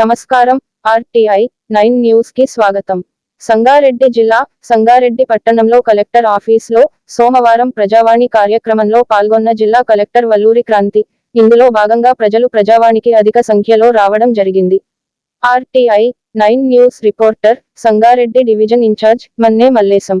నమస్కారం RTI nine న్యూస్కి స్వాగతం. సంగారెడ్డి జిల్లా సంగారెడ్డి పట్టణంలో కలెక్టర్ ఆఫీస్లో సోమవారం ప్రజావాణి కార్యక్రమంలో పాల్గొన్న జిల్లా కలెక్టర్ వల్లూరి క్రాంతి. ఇందులో భాగంగా ప్రజలు ప్రజావాణికి అధిక సంఖ్యలో రావడం జరిగింది. RTI nine news reporter Sangareddy division incharge Manne Mallesham.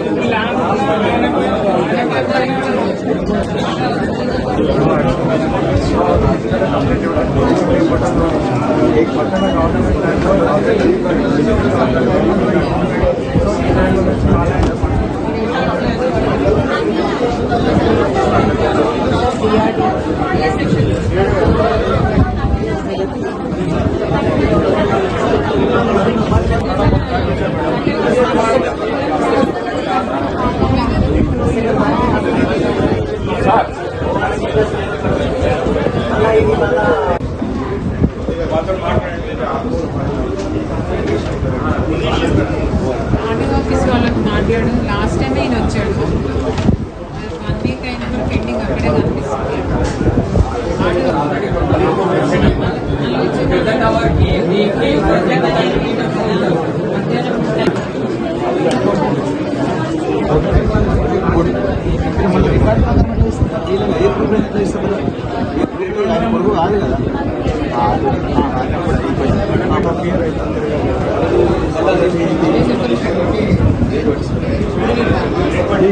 एक बटन तो है। ఆర్డర్ ఆఫీస్ వాళ్ళకి మాట్లాడు లాస్ట్ టైం ఈయన వచ్చాడు. వన్ వీక్ అయినా కూడా పెండింగ్ అక్కడే కనిపిస్తుంది. ಎಪ್ಪು ಕಾದು కదా రేపటి